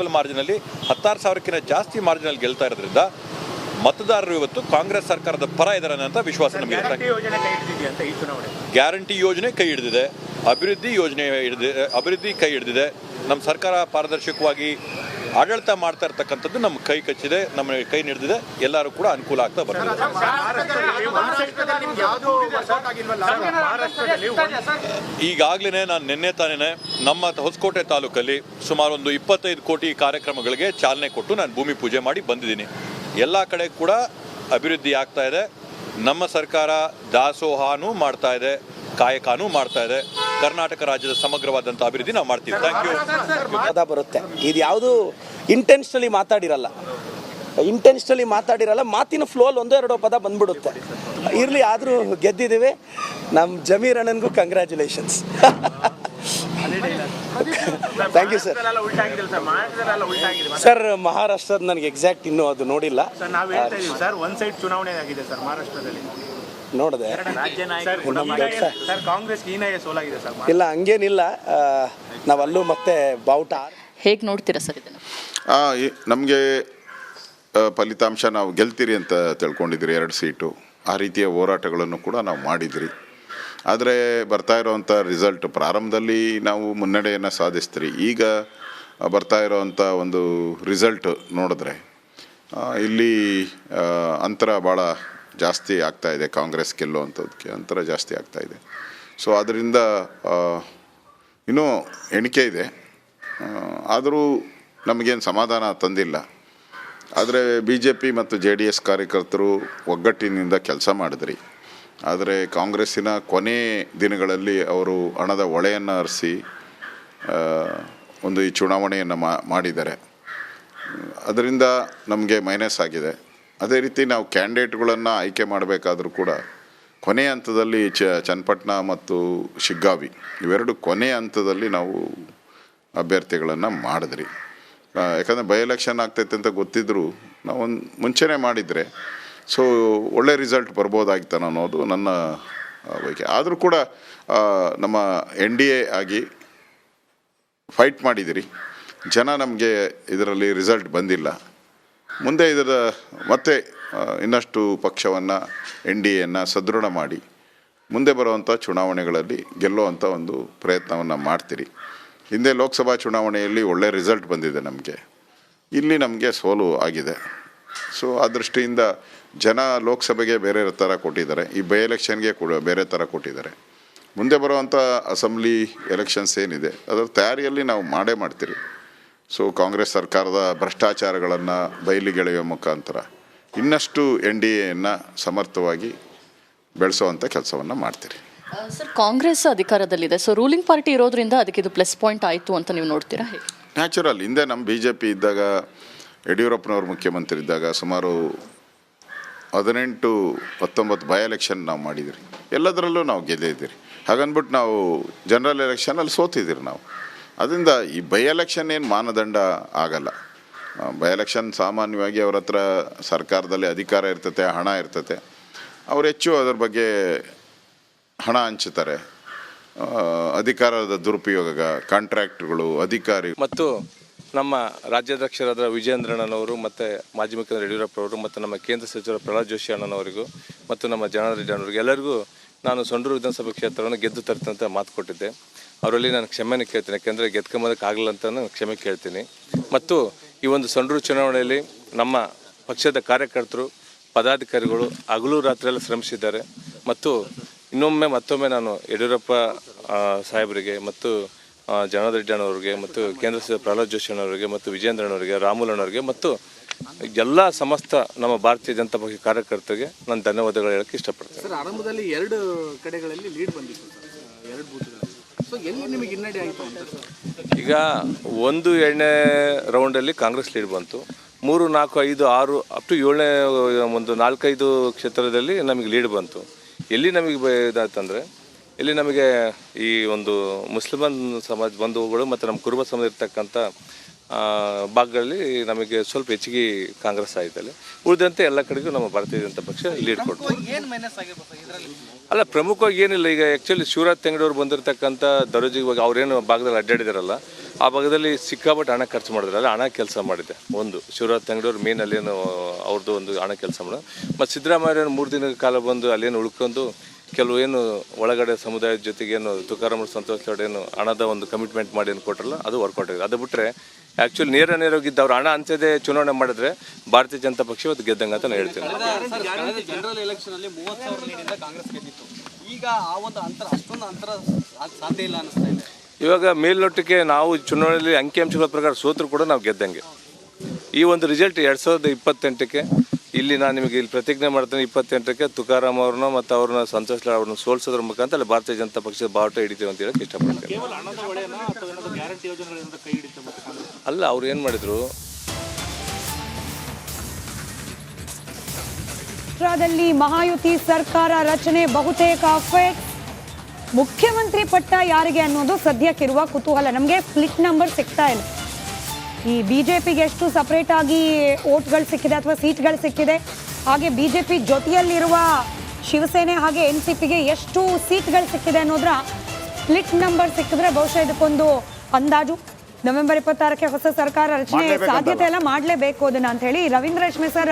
Respectable ಮಾರ್ಜಿನಲ್ಲಿ ಹತ್ತಾರು ಸಾವಿರಕ್ಕಿಂತ ಜಾಸ್ತಿ ಮಾರ್ಜಿನಲ್ಲಿ ಗೆಲ್ತಾ ಇರೋದ್ರಿಂದ ಮತದಾರರು ಇವತ್ತು ಕಾಂಗ್ರೆಸ್ ಸರ್ಕಾರದ ಪರ ಇದ್ದಾರೆ ಅಂತ ವಿಶ್ವಾಸ ನಮಗೆ ಗ್ಯಾರಂಟಿ ಯೋಜನೆ ಕೈ ಹಿಡಿದಿದೆ ಅಭಿವೃದ್ಧಿ ಯೋಜನೆ ಹಿಡಿದಿದೆ ಅಭಿವೃದ್ಧಿ ಕೈ ಹಿಡಿದಿದೆ. ನಮ್ಮ ಸರ್ಕಾರ ಪಾರದರ್ಶಕವಾಗಿ ಆಡಳಿತ ಮಾಡ್ತಾ ಇರ್ತಕ್ಕಂಥದ್ದು ನಮ್ಮ ಕೈ ಕಚ್ಚಿದೆ ನಮ್ಮ ಕೈ ನಡೆದಿದೆ. ಎಲ್ಲರೂ ಕೂಡ ಅನುಕೂಲ ಆಗ್ತಾ ಬರ್ತದೆ. ಈಗಾಗಲೇ ನಾನು ನಿನ್ನೆ ತಾನೇ ನಮ್ಮ ಹೊಸಕೋಟೆ ತಾಲೂಕಲ್ಲಿ ಸುಮಾರು ಒಂದು ಇಪ್ಪತ್ತೈದು ಕೋಟಿ ಕಾರ್ಯಕ್ರಮಗಳಿಗೆ ಚಾಲನೆ ಕೊಟ್ಟು ನಾನು ಭೂಮಿ ಪೂಜೆ ಮಾಡಿ ಬಂದಿದ್ದೀನಿ. ಎಲ್ಲ ಕಡೆ ಕೂಡ ಅಭಿವೃದ್ಧಿ ಆಗ್ತಾ ಇದೆ. ನಮ್ಮ ಸರ್ಕಾರ ದಾಸೋಹಾನೂ ಮಾಡ್ತಾ ಇದೆ ಕಾಯಕಾನೂ ಮಾಡ್ತಾ ಇದೆ. ಕರ್ನಾಟಕ ರಾಜ್ಯದ ಸಮಗ್ರವಾದಂಥ ಅಭಿವೃದ್ಧಿ ನಾವು ಮಾಡ್ತೀವಿ. ಥ್ಯಾಂಕ್ ಯು ಪದ ಬರುತ್ತೆ. ಇದು ಯಾವುದು ಇಂಟೆನ್ಷನಲಿ ಮಾತಾಡಿರಲ್ಲ. ಇಂಟೆನ್ಷನಲಿ ಮಾತಾಡಿರಲ್ಲ ಮಾತಿನ ಫ್ಲೋಲ್ ಒಂದೋ ಎರಡೋ ಪದ ಬಂದ್ಬಿಡುತ್ತೆ. ಇರಲಿ ಆದರೂ ಗೆದ್ದಿದ್ದೀವಿ. ನಮ್ಮ Zameer ಅಣ್ಣನಿಗೂ congratulations thank you sir sir ಮಹಾರಾಷ್ಟ್ರದ ನನಗೆ ಎಕ್ಸಾಕ್ಟ್ ಇನ್ನೂ ಅದು ನೋಡಿಲ್ಲ. ಸರ್ ನಾವು ಹೇಳ್ತಾ ಸರ್ ಒನ್ ಸೈಡ್ ಚುನಾವಣೆ ಆಗಿದೆ ಸರ್ ಮಹಾರಾಷ್ಟ್ರದಲ್ಲಿ. ನೋಡಿದೆ. ರಾಜ್ಯ ಸರ್, ಸರ್. ಕಾಂಗ್ರೆಸ್ ಹೀನಾಯ ಸೋಲಾಗಿದೆ ಸರ್ ಇಲ್ಲ ಹಂಗೇನಿಲ್ಲ. ನಾವಲ್ಲೂ ಮತ್ತೆ ಬಾವುಟ ಹೇಗೆ ನೋಡ್ತೀರಾ ಸರ್ ಇದನ್ನು? ನಮಗೆ ಫಲಿತಾಂಶ ನಾವು ಗೆಲ್ತೀರಿ ಅಂತ ತಿಳ್ಕೊಂಡಿದ್ರಿ ಎರಡು ಸೀಟು. ಆ ರೀತಿಯ ಹೋರಾಟಗಳನ್ನು ಕೂಡ ನಾವು ಮಾಡಿದ್ರಿ. ಆದರೆ ಬರ್ತಾ ಇರೋವಂಥ ರಿಸಲ್ಟ್ ಪ್ರಾರಂಭದಲ್ಲಿ ನಾವು ಮುನ್ನಡೆಯನ್ನು ಸಾಧಿಸ್ತೀರಿ. ಈಗ ಬರ್ತಾ ಇರೋವಂಥ ಒಂದು ರಿಸಲ್ಟ್ ನೋಡಿದ್ರೆ ಇಲ್ಲಿ ಅಂತರ ಭಾಳ ಜಾಸ್ತಿ ಆಗ್ತಾ ಇದೆ ಕಾಂಗ್ರೆಸ್ ಗೆಲ್ಲುವಂಥದ್ದಕ್ಕೆ ಅಂತರ ಜಾಸ್ತಿ ಆಗ್ತಾ ಇದೆ. ಸೊ ಅದರಿಂದ ಇನ್ನೂ ಎಣಿಕೆ ಇದೆ. ಆದರೂ ನಮಗೇನು ಸಮಾಧಾನ ತಂದಿಲ್ಲ. ಆದರೆ ಬಿ ಜೆ ಪಿ ಮತ್ತು ಜೆ ಡಿ ಎಸ್ ಕಾರ್ಯಕರ್ತರು ಒಗ್ಗಟ್ಟಿನಿಂದ ಕೆಲಸ ಮಾಡಿದ್ರಿ. ಆದರೆ ಕಾಂಗ್ರೆಸ್ಸಿನ ಕೊನೆ ದಿನಗಳಲ್ಲಿ ಅವರು ಹಣದ ಒಳೆಯನ್ನು ಹರಿಸಿ ಒಂದು ಈ ಚುನಾವಣೆಯನ್ನು ಮಾಡಿದ್ದಾರೆ. ಅದರಿಂದ ನಮಗೆ ಮೈನಸ್ ಆಗಿದೆ. ಅದೇ ರೀತಿ ನಾವು ಕ್ಯಾಂಡಿಡೇಟ್ಗಳನ್ನು ಆಯ್ಕೆ ಮಾಡಬೇಕಾದ್ರೂ ಕೂಡ ಕೊನೆ ಹಂತದಲ್ಲಿ ಚ ಚನ್ನಪಟ್ಟಣ ಮತ್ತು ಶಿಗ್ಗಾವಿ ಇವೆರಡು ಕೊನೆ ಹಂತದಲ್ಲಿ ನಾವು ಅಭ್ಯರ್ಥಿಗಳನ್ನು ಮಾಡಿದ್ರಿ. ಯಾಕಂದರೆ ಬೈ ಎಲೆಕ್ಷನ್ ಆಗ್ತೈತೆ ಅಂತ ಗೊತ್ತಿದ್ದರೂ ನಾವು ಒಂದು ಮುಂಚೆನೇ ಮಾಡಿದರೆ. ಸೊ ಒಳ್ಳೆ ರಿಸಲ್ಟ್ ಬರ್ಬೋದಾಗಿತ್ತಾನ ಅನ್ನೋದು ನನ್ನ ಬಯಕೆ. ಆದರೂ ಕೂಡ ನಮ್ಮ ಎನ್ ಡಿ ಎ ಆಗಿ ಫೈಟ್ ಮಾಡಿದಿರಿ. ಜನ ನಮಗೆ ಇದರಲ್ಲಿ ರಿಸಲ್ಟ್ ಬಂದಿಲ್ಲ. ಮುಂದೆ ಇದರ ಮತ್ತೆ ಇನ್ನಷ್ಟು ಪಕ್ಷವನ್ನು, ಎನ್ ಡಿ ಎಯನ್ನು ಸದೃಢ ಮಾಡಿ ಮುಂದೆ ಬರುವಂಥ ಚುನಾವಣೆಗಳಲ್ಲಿ ಗೆಲ್ಲುವಂಥ ಒಂದು ಪ್ರಯತ್ನವನ್ನು ಮಾಡ್ತೀರಿ. ಹಿಂದೆ ಲೋಕಸಭಾ ಚುನಾವಣೆಯಲ್ಲಿ ಒಳ್ಳೆ ರಿಸಲ್ಟ್ ಬಂದಿದೆ ನಮಗೆ. ಇಲ್ಲಿ ನಮಗೆ ಸೋಲು ಆಗಿದೆ. ಸೊ, ಆ ದೃಷ್ಟಿಯಿಂದ ಜನ ಲೋಕಸಭೆಗೆ ಬೇರೆ ಥರ ಕೊಟ್ಟಿದ್ದಾರೆ. ಈ ಬೈ ಎಲೆಕ್ಷನ್ಗೆ ಕೂಡ ಬೇರೆ ಥರ ಕೊಟ್ಟಿದ್ದಾರೆ. ಮುಂದೆ ಬರುವಂಥ ಅಸೆಂಬ್ಲಿ ಎಲೆಕ್ಷನ್ಸ್ ಏನಿದೆ, ಅದರ ತಯಾರಿಯಲ್ಲಿ ನಾವು ಮಾಡೇ ಮಾಡ್ತೀರಿ. ಸೊ ಕಾಂಗ್ರೆಸ್ ಸರ್ಕಾರದ ಭ್ರಷ್ಟಾಚಾರಗಳನ್ನು ಬಯಲಿಗೆಳೆಯುವ ಮುಖಾಂತರ ಇನ್ನಷ್ಟು ಎನ್ ಡಿ ಎಯನ್ನು ಸಮರ್ಥವಾಗಿ ಬೆಳೆಸುವಂಥ ಕೆಲಸವನ್ನು ಮಾಡ್ತೀರಿ. ಸರ್ ಕಾಂಗ್ರೆಸ್ ಅಧಿಕಾರದಲ್ಲಿದೆ. ಸೊ ರೂಲಿಂಗ್ ಪಾರ್ಟಿ ಇರೋದ್ರಿಂದ ಅದಕ್ಕೆ ಇದು ಪ್ಲಸ್ ಪಾಯಿಂಟ್ ಆಯಿತು ಅಂತ ನೀವು ನೋಡ್ತೀರಾ? ನ್ಯಾಚುರಲ್. ಹಿಂದೆ ನಮ್ಮ ಬಿ ಜೆ ಪಿ ಇದ್ದಾಗ ಯಡಿಯೂರಪ್ಪನವ್ರು ಮುಖ್ಯಮಂತ್ರಿ ಇದ್ದಾಗ ಸುಮಾರು ಹದಿನೆಂಟು ಹತ್ತೊಂಬತ್ತು ಬೈ ಎಲೆಕ್ಷನ್ ನಾವು ಮಾಡಿದಿರಿ. ಎಲ್ಲದರಲ್ಲೂ ನಾವು ಗೆದ್ದಿದ್ದೀರಿ. ಹಾಗನ್ಬಿಟ್ಟು ನಾವು ಜನರಲ್ ಎಲೆಕ್ಷನಲ್ಲಿ ಸೋತಿದ್ದೀರಿ ನಾವು. ಅದರಿಂದ ಈ ಬೈ ಎಲೆಕ್ಷನ್ ಏನು ಮಾನದಂಡ ಆಗಲ್ಲ. ಬೈ ಎಲೆಕ್ಷನ್ ಸಾಮಾನ್ಯವಾಗಿ ಅವ್ರ ಹತ್ರ ಸರ್ಕಾರದಲ್ಲಿ ಅಧಿಕಾರ ಇರ್ತತೆ, ಹಣ ಇರ್ತತೆ. ಅವ್ರು ಹೆಚ್ಚು ಅದ್ರ ಬಗ್ಗೆ ಹಣ ಹಂಚುತ್ತಾರೆ ಅಧಿಕಾರದ ದುರುಪಯೋಗ, ಕಾಂಟ್ರಾಕ್ಟ್ಗಳು, ಅಧಿಕಾರಿ ಮತ್ತು ನಮ್ಮ ರಾಜ್ಯಾಧ್ಯಕ್ಷರಾದ ವಿಜಯೇಂದ್ರಣ್ಣನವರು ಮತ್ತು ಮಾಜಿ ಮುಖ್ಯಮಂತ್ರಿ ಯಡಿಯೂರಪ್ಪ ಅವರು ಮತ್ತು ನಮ್ಮ ಕೇಂದ್ರ ಸಚಿವ ಪ್ರಹ್ಲಾದ್ ಜೋಶಿ ಅಣ್ಣನವರಿಗೂ ಮತ್ತು ನಮ್ಮ ಜನಾರ್ದನ್ ಎಲ್ಲರಿಗೂ ನಾನು ಸೊಂಡೂರು ವಿಧಾನಸಭಾ ಕ್ಷೇತ್ರವನ್ನು ಗೆದ್ದು ತರ್ತಂತ ಮಾತು ಕೊಟ್ಟಿದ್ದೆ. ಅವರಲ್ಲಿ ನಾನು ಕ್ಷಮೆನ ಕೇಳ್ತೀನಿ, ಯಾಕೆಂದರೆ ಗೆದ್ಕೊಂಬೋದಕ್ಕಾಗಲ್ಲ ಅಂತ ನಾನು ಕ್ಷಮೆ ಕೇಳ್ತೀನಿ. ಮತ್ತು ಈ ಒಂದು ಸಂಡೂರು ಚುನಾವಣೆಯಲ್ಲಿ ನಮ್ಮ ಪಕ್ಷದ ಕಾರ್ಯಕರ್ತರು, ಪದಾಧಿಕಾರಿಗಳು ಹಗಲು ರಾತ್ರಿಯೆಲ್ಲ ಶ್ರಮಿಸಿದ್ದಾರೆ. ಮತ್ತು ಇನ್ನೊಮ್ಮೆ ಮತ್ತೊಮ್ಮೆ ನಾನು ಯಡಿಯೂರಪ್ಪ ಸಾಹೇಬರಿಗೆ ಮತ್ತು ಅಣ್ಣವರಿಗೆ ಮತ್ತು ಕೇಂದ್ರ ಸಚಿವ ಪ್ರಹ್ಲಾದ್ ಜೋಶಿ ಅಣ್ಣವರಿಗೆ ಮತ್ತು ವಿಜೇಂದ್ರ ಅಣ್ಣವರಿಗೆ, ರಾಮುಲ್ ಅಣ್ಣವರಿಗೆ ಮತ್ತು ಎಲ್ಲ ಸಮಸ್ತ ನಮ್ಮ ಭಾರತೀಯ ಜನತಾ ಪಕ್ಷ ಕಾರ್ಯಕರ್ತರಿಗೆ ನಾನು ಧನ್ಯವಾದಗಳು ಹೇಳಕ್ಕೆ ಇಷ್ಟಪಡ್ತೇನೆ. ಆರಂಭದಲ್ಲಿ ಎರಡು ಕಡೆಗಳಲ್ಲಿ ಲೀಡ್ ಬಂದಿತ್ತು ಎರಡು ಈಗ ಒಂದು ಎರಡನೇ ರೌಂಡಲ್ಲಿ ಕಾಂಗ್ರೆಸ್ ಲೀಡ್ ಬಂತು. ಮೂರು, ನಾಲ್ಕು, ಐದು, ಆರು ಅಪ್ ಟು ಏಳನೇ ಒಂದು ನಾಲ್ಕೈದು ಕ್ಷೇತ್ರದಲ್ಲಿ ನಮಗೆ ಲೀಡ್ ಬಂತು. ಎಲ್ಲಿ ನಮಗೆ ಇದಾಯ್ತಂದರೆ ಇಲ್ಲಿ ನಮಗೆ ಈ ಒಂದು ಮುಸ್ಲಿಮನ್ ಸಮಾಜ ಬಂಧುಗಳು ಮತ್ತು ನಮ್ಮ ಕುರುಬ ಸಮಾಜ ಇರ್ತಕ್ಕಂಥ ಭಾಗಗಳಲ್ಲಿ ನಮಗೆ ಸ್ವಲ್ಪ ಹೆಚ್ಚಿಗೆ ಕಾಂಗ್ರೆಸ್ ಆಯ್ತಲ್ಲಿ. ಉಳಿದಂತೆ ಎಲ್ಲ ಕಡೆಗೂ ನಮ್ಮ ಭಾರತೀಯ ಜನತಾ ಪಕ್ಷ ಲೀಡ್ ಕೊಡ್ತು. ಏನು ಮೈನಸ್ ಆಗಿರ್ಬೋದು ಇದರಲ್ಲಿ? ಅಲ್ಲ ಪ್ರಮುಖವಾಗಿ ಏನಿಲ್ಲ ಈಗ ಆ್ಯಕ್ಚುಲಿ ಶಿವರಾಜ್ ತೆಂಗಡವ್ರು ಬಂದಿರತಕ್ಕಂಥ ದರೋಜಿಗೆ ಅವ್ರೇನು ಭಾಗದಲ್ಲಿ ಅಡ್ಡಾಡಿದಾರಲ್ಲ ಆ ಭಾಗದಲ್ಲಿ ಸಿಕ್ಕಾಬಟ್ಟು ಹಣ ಖರ್ಚು ಮಾಡಿದ್ರಲ್ಲ ಅಲ್ಲಿ ಹಣ ಕೆಲಸ ಮಾಡಿದೆ ಒಂದು. ಶಿವರಾಜ್ ತಂಗಡಿಯವ್ರು ಮೇನ್ ಅಲ್ಲೇನು ಅವ್ರದ್ದು ಒಂದು ಹಣ ಕೆಲಸ ಮಾಡೋದು ಮತ್ತು ಸಿದ್ದರಾಮಯ್ಯ ಮೂರು ದಿನದ ಕಾಲ ಬಂದು ಅಲ್ಲೇನು ಉಳ್ಕೊಂಡು ಕೆಲವು ಏನು ಒಳಗಡೆ ಸಮುದಾಯದ ಜೊತೆಗೆ ಏನು ತುಕಾರಾಮ ಸಂತೋಷ್ ಲಾಡ್ ಏನು ಹಣದ ಒಂದು ಕಮಿಟ್ಮೆಂಟ್ ಮಾಡಿ ಏನು ಕೊಟ್ಟರಲ್ಲ ಅದು ವರ್ಕೌಟ್ ಆಗಿದೆ. ಅದು ಬಿಟ್ಟರೆ ಆ್ಯಕ್ಚುಲಿ ನೇರ ನೇರವಾಗಿದ್ದು ಅವ್ರು ಹಣ ಅಂತದೇ ಚುನಾವಣೆ ಮಾಡಿದ್ರೆ ಭಾರತೀಯ ಜನತಾ ಪಕ್ಷ ಇವತ್ತು ಗೆದ್ದಂಗೆ ಅಂತ ನಾನು ಹೇಳ್ತೀನಿ. ಜನರಲ್ ಎಲೆಕ್ಷನಲ್ಲಿ ಮೂವತ್ತು ಸಾವಿರ ಲೀಡಿಂದ ಕಾಂಗ್ರೆಸ್ ಗೆದ್ದಿತ್ತು. ಈಗ ಆ ಒಂದು ಅಂತರ ಅಷ್ಟೊಂದು ಅಂತರ ಸಾಧ್ಯ- ಇಲ್ಲ ಅನಿಸ್ತಾ ಇದೆ. ಇವಾಗ ಮೇಲ್ನೋಟಕ್ಕೆ ನಾವು ಚುನಾವಣೆಯಲ್ಲಿ ಅಂಕಿಅಂಶಗಳ ಪ್ರಕಾರ ಸೋತರು ಕೂಡ ನಾವು ಗೆದ್ದಂಗೆ. ಈ ಒಂದು ರಿಸಲ್ಟ್ ಎರಡು ಸಾವಿರದ ಇಪ್ಪತ್ತೆಂಟಕ್ಕೆ ಇಲ್ಲಿ ನಾನು ನಿಮಗೆ ಇಲ್ಲಿ ಪ್ರತಿಜ್ಞೆ ಮಾಡ್ತೇನೆ ಇಪ್ಪತ್ತೆಂಟಕ್ಕೆ ತುಕಾರಾಮ್ ಅವ್ರನ್ನ ಮತ್ತು ಅವ್ರನ್ನ ಸಂತೋಷ್ ಲಾಡ್ ಅವ್ರನ್ನ ಸೋಲ್ಸೋದ್ರ ಮುಖಾಂತರ ಅಲ್ಲಿ ಭಾರತೀಯ ಜನತಾ ಪಕ್ಷದ ಬಾವುಟ ಹಿಡಿತೀವಿ ಅಂತ ಹೇಳಕ್ಕೆ ಇಷ್ಟಪಡ್ತೇನೆ. ಅಲ್ಲ ಅವ್ರು ಏನು ಮಾಡಿದ್ರು? ಲ್ಲಿ ಮಹಾಯುತಿ ಸರ್ಕಾರ ರಚನೆ ಬಹುತೇಕ ಫೇಕ್ ಮುಖ್ಯಮಂತ್ರಿ ಪಟ್ಟ ಯಾರಿಗೆ ಅನ್ನೋದು ಸದ್ಯಕ್ಕಿರುವ ಕುತೂಹಲ. ನಮಗೆ ಸ್ಪ್ಲಿಟ್ ನಂಬರ್ ಸಿಗ್ತಾ ಇಲ್ಲ. ಈ ಬಿಜೆಪಿಗೆ ಎಷ್ಟು ಸಪರೇಟ್ ಆಗಿ ಓಟ್ಗಳು ಸಿಕ್ಕಿದೆ ಅಥವಾ ಸೀಟ್ಗಳು ಸಿಕ್ಕಿದೆ? ಹಾಗೆ ಬಿಜೆಪಿ ಜೊತೆಯಲ್ಲಿರುವ ಶಿವಸೇನೆ ಹಾಗೆ ಎನ್ ಸಿ ಪಿಗೆ ಎಷ್ಟು ಸೀಟ್ಗಳು ಸಿಕ್ಕಿದೆ ಅನ್ನೋದ್ರ ಸ್ಪ್ಲಿಟ್ ನಂಬರ್ ಸಿಕ್ಕಿದ್ರೆ ಬಹುಶಃ ಇದಕ್ಕೊಂದು ಅಂದಾಜು. ನವೆಂಬರ್ ಇಪ್ಪತ್ತಾರಕ್ಕೆ ಹೊಸ ಸರ್ಕಾರ ರಚನೆ ಸಾಧ್ಯತೆ ಎಲ್ಲ ಮಾಡಲೇಬೇಕು ಅದನ್ನ ಅಂತ ಹೇಳಿ ರವೀಂದ್ರ ರಶ್ಮಿ ಸರ್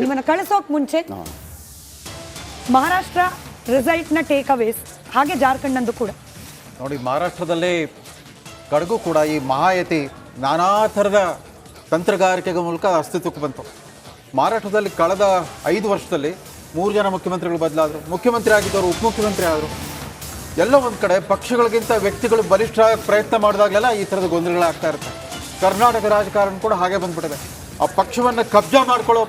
ನಿಮ್ಮನ್ನ ಕಳಿಸೋಕ್ ಮುಂಚೆ ಮಹಾರಾಷ್ಟ್ರ ರಿಸಲ್ಟ್ನ ಟೇಕ್ ಅವೇಸ್ ಹಾಗೆ ಜಾರ್ಖಂಡ್ನಂದು ಕೂಡ. ನೋಡಿ ಮಹಾರಾಷ್ಟ್ರದಲ್ಲಿ ಕಡಗು ಕೂಡ ಈ ಮಹಾಯತಿ ನಾನಾ ಥರದ ತಂತ್ರಗಾರಿಕೆಗಳ ಮೂಲಕ ಅಸ್ತಿತ್ವಕ್ಕೆ ಬಂತು. ಮಹಾರಾಷ್ಟ್ರದಲ್ಲಿ ಕಳೆದ ಐದು ವರ್ಷದಲ್ಲಿ ಮೂರು ಜನ ಮುಖ್ಯಮಂತ್ರಿಗಳು ಬದಲಾದರು. ಮುಖ್ಯಮಂತ್ರಿ ಆಗಿದ್ದವರು ಉಪಮುಖ್ಯಮಂತ್ರಿ ಆದರು. ಎಲ್ಲ ಒಂದು ಕಡೆ ಪಕ್ಷಗಳಿಗಿಂತ ವ್ಯಕ್ತಿಗಳು ಬಲಿಷ್ಠ ಪ್ರಯತ್ನ ಮಾಡಿದಾಗಲೆಲ್ಲ ಈ ಥರದ ಗೊಂದಲಗಳಾಗ್ತಾ ಇರುತ್ತೆ. ಕರ್ನಾಟಕ ರಾಜಕಾರಣ ಕೂಡ ಹಾಗೆ ಬಂದ್ಬಿಟ್ಟಿದೆ. ಆ ಪಕ್ಷವನ್ನು ಕಬ್ಜಾ ಮಾಡ್ಕೊಳ್ಳೋ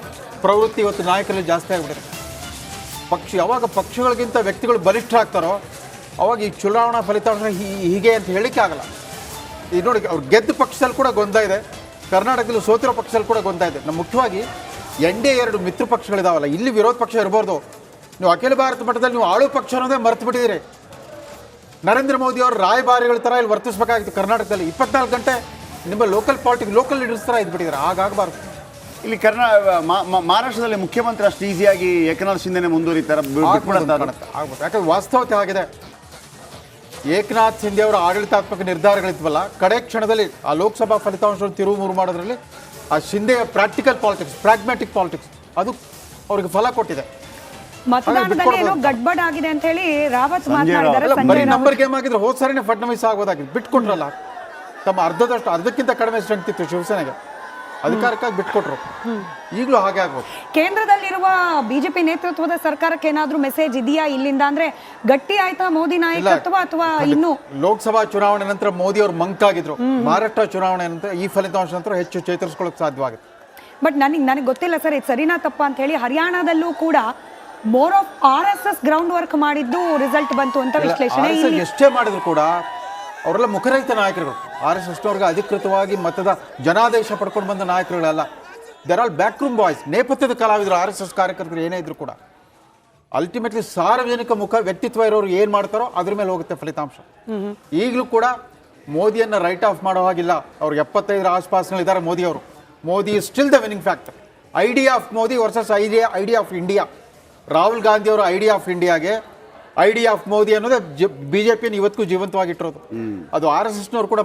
ಪ್ರವೃತ್ತಿ ಇವತ್ತು ನಾಯಕರಲ್ಲಿ ಜಾಸ್ತಿ ಆಗಿಬಿಟ್ಟಿದೆ. ಪಕ್ಷ, ಯಾವಾಗ ಪಕ್ಷಗಳಿಗಿಂತ ವ್ಯಕ್ತಿಗಳು ಬಲಿಷ್ಠ ಆಗ್ತಾರೋ, ಅವಾಗ ಈ ಚುನಾವಣಾ ಫಲಿತಾಂಶ ಹೀಗೆ ಅಂತ ಹೇಳಿಕ್ಕೆ ಆಗಲ್ಲ ಈಗ ನೋಡಿ ಅವ್ರು ಗೆದ್ದ ಪಕ್ಷದಲ್ಲಿ ಕೂಡ ಗೊಂದ ಇದೆ. ಕರ್ನಾಟಕದಲ್ಲಿ ಸೋತಿರೋ ಪಕ್ಷದಲ್ಲಿ ಕೂಡ ಗೊಂದ ಇದೆ. ನಮ್ಮ ಮುಖ್ಯವಾಗಿ ಎನ್ ಡಿ ಎರಡು ಮಿತ್ರ ಪಕ್ಷಗಳಿದಾವಲ್ಲ ಇಲ್ಲಿ ವಿರೋಧ ಪಕ್ಷ ಇರಬಾರ್ದು. ನೀವು ಅಖಿಲ ಭಾರತ ಮಟ್ಟದಲ್ಲಿ ನೀವು ಆಳು ಪಕ್ಷ ಅನ್ನೋದೇ ಮರೆತು ಬಿಟ್ಟಿದ್ದೀರಿ ನರೇಂದ್ರ ಮೋದಿ ಅವರು ರಾಯಭಾರಿಗಳ ಥರ ಇಲ್ಲಿ ವರ್ತಿಸಬೇಕಾಗಿತ್ತು ಕರ್ನಾಟಕದಲ್ಲಿ. ಇಪ್ಪತ್ನಾಲ್ಕು ಗಂಟೆ ನಿಮ್ಮ ಲೋಕಲ್ ಪಾಲಿಟಿಕ್ ಲೋಕಲ್ ಲೀಡರ್ಸ್ ಥರ ಇದ್ಬಿಟ್ಟಿದ್ದಾರೆ. ಹಾಗಾಗಬಾರ್ದು ಇಲ್ಲಿ ಕರ್ನಾ ಮಹಾರಾಷ್ಟ್ರದಲ್ಲಿ ಮುಖ್ಯಮಂತ್ರಿ ಅಷ್ಟು ಈಸಿಯಾಗಿ ಏಕನಾಥ್ ಶಿಂದೆನೆ ಮುಂದುವರಿತಾರೆ. ಯಾಕಂದ್ರೆ ವಾಸ್ತವತೆ ಆಗಿದೆ ಏಕನಾಥ್ ಶಿಂದೆ ಅವರ ಆಡಳಿತಾತ್ಮಕ ನಿರ್ಧಾರಗಳಿದ್ವಲ್ಲ ಕಡೆ ಕ್ಷಣದಲ್ಲಿ ಆ ಲೋಕಸಭಾ ಫಲಿತಾಂಶವನ್ನು ತಿರುವು ಮೂರು ಮಾಡೋದ್ರಲ್ಲಿ ಆ ಶಿಂದೆಯ ಪ್ರಾಕ್ಟಿಕಲ್ ಪಾಲಿಟಿಕ್ಸ್ ಪ್ರಾಗ್ಮ್ಯಾಟಿಕ್ ಪಾಲಿಟಿಕ್ಸ್ ಅದು ಅವ್ರಿಗೆ ಫಲ ಕೊಟ್ಟಿದೆ. ಮತದಾನದಲ್ಲಿ ಏನೋ ಗಡ್ಬಡ್ ಆಗಿದೆ ಅಂತ ಹೇಳಿ ರಾವತ್ ಮಾತನಾಡಿದ್ದಾರೆ. ಅಲ್ಲ, ಬರೀ ನಂಬರ್ ಗೇಮ್ ಆಗಿದ್ರೆ ಹೋದ್ ಸರಿನೇ ಫಡ್ನವೀಸ್ ಆಗೋದಾಗಿದೆ ಬಿಟ್ಕೊಂಡ್ರಲ್ಲ ತಮ್ಮ ಅರ್ಧದಷ್ಟು ಅರ್ಧಕ್ಕಿಂತ ಕಡಿಮೆ ಸ್ಟ್ರೆಂತ್ ಇತ್ತು ಶಿವಸೇನೆಗೆ. ಅಧಿಕಾರಕ್ಕಾಗಿ ಬಿಟ್ಕೊಟ್ರು. ಈಗಲೂ ಹಾಗೆ ಆಗ್ಬೋದು. ಕೇಂದ್ರದಲ್ಲಿರುವ ಬಿಜೆಪಿ ನೇತೃತ್ವದ ಸರ್ಕಾರಕ್ಕೆ ಏನಾದ್ರೂ ಮೆಸೇಜ್ ಇದೆಯಾ ಇಲ್ಲಿಂದ? ಅಂದ್ರೆ ಗಟ್ಟಿ ಆಯ್ತಾ ಮೋದಿ ನಾಯಕತ್ವ ಅಥವಾ ಇನ್ನು? ಲೋಕಸಭಾ ಚುನಾವಣೆ ನಂತರ ಮೋದಿ ಅವರು ಮಂಕಾಗಿದ್ರು. ಮಹಾರಾಷ್ಟ್ರ ಚುನಾವಣೆ ನಂತರ ಈ ಫಲಿತಾಂಶ ನಂತರ ಹೆಚ್ಚು ಚೇತರಿಸ್ಕೊಳ್ಳೋಕೆ ಸಾಧ್ಯವಾಗುತ್ತೆ. ಬಟ್ ನನಗೆ ನನಗೆ ಗೊತ್ತಿಲ್ಲ ಸರ್ ಇದು ಸರಿನಾ ತಪ್ಪ ಅಂತ ಹೇಳಿ ಹರಿಯಾಣದಲ್ಲೂ ಕೂಡ more of R S S ground work ಮಾಡಿದ್ದು ರಿಸಲ್ಟ್ ಬಂತು ಅಂತ ವಿಶ್ಲೇಷಣೆ ಎಷ್ಟೇ ಮಾಡಿದ್ರು ಕೂಡ ಅವರೆಲ್ಲ ಮುಖರಹಿತ ನಾಯಕರುಗಳು. ಆರ್ ಎಸ್ ಎಸ್ನವ್ರಿಗೆ ಅಧಿಕೃತವಾಗಿ ಮತದ ಜನಾದೇಶ ಪಡ್ಕೊಂಡು ಬಂದ ನಾಯಕರುಗಳೆಲ್ಲ. There all back room boys ನೇಪಥ್ಯದ ಕಲಾವಿದರು ಆರ್ ಎಸ್ ಎಸ್ ಕಾರ್ಯಕರ್ತರು ಏನೇ ಇದ್ರು ಕೂಡ. ಅಲ್ಟಿಮೇಟ್ಲಿ ಸಾರ್ವಜನಿಕ ಮುಖ ವ್ಯಕ್ತಿತ್ವ ಇರೋರು ಏನು ಮಾಡ್ತಾರೋ ಅದ್ರ ಮೇಲೆ ಹೋಗುತ್ತೆ ಫಲಿತಾಂಶ. ಈಗಲೂ ಕೂಡ ಮೋದಿಯನ್ನ ರೈಟ್ ಆಫ್ ಮಾಡೋ ಹಾಗಿಲ್ಲ. ಅವ್ರು ಎಪ್ಪತ್ತೈದರ ಆಸ್ಪಾಸ್ನಲ್ಲಿದ್ದಾರೆ ಮೋದಿ ಅವರು. Modi is still the winning factor idea of Modi versus idea idea of India Rahul Gandhi ಅವರ ಐಡಿಯಾ ಆಫ್ ಇಂಡಿಯಾಗೆ ಐಡಿಯಾ ಆಫ್ ಮೋದಿ ಅನ್ನೋದೇ ಬಿ ಜೆ ಪಿಯನ್ನು ಇವತ್ತಿಗೂ ಜೀವಂತವಾಗಿಟ್ಟಿರೋದು. ಅದು ಆರ್ ಎಸ್ ಎಸ್ನವರು ಕೂಡ